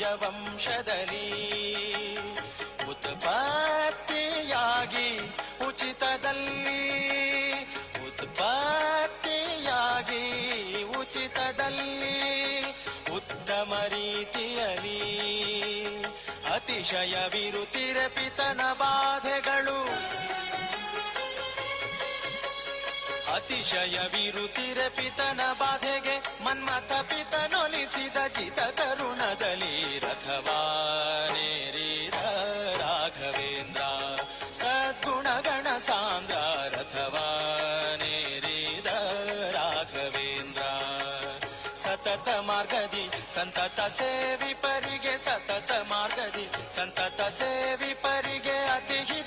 ರಾಜವಂಶದಲ್ಲಿ ಉತ್ಪತ್ತಿಯಾಗಿ ಉಚಿತದಲ್ಲಿ ಉತ್ಪತ್ತಿಯಾಗಿ ಉಚಿತದಲ್ಲಿ, ಉತ್ತಮ ರೀತಿಯಲ್ಲಿ ಅತಿಶಯವಿರುತ್ತಿರ ಪಿತನ ಬಾಧೆಗಳು ಅತಿಶಯವಿರುತ್ತಿರ ಪಿತನ ಬಾಧೆಗೆ ಮನ್ಮಥ ಪಿತನೊಲಿಸಿದ ಸತತ ಮಾರ್ಗದಿ ಸಂತತ ಸೇವಿಪರಿಗೆ ಸತತ ಮಾರ್ಗದಿ ಸಂತತ ಅತಿ ಹಿತದಲ್ಲಿ ಮನೋರಥವ ಕೊಡುವೆನೆಂದು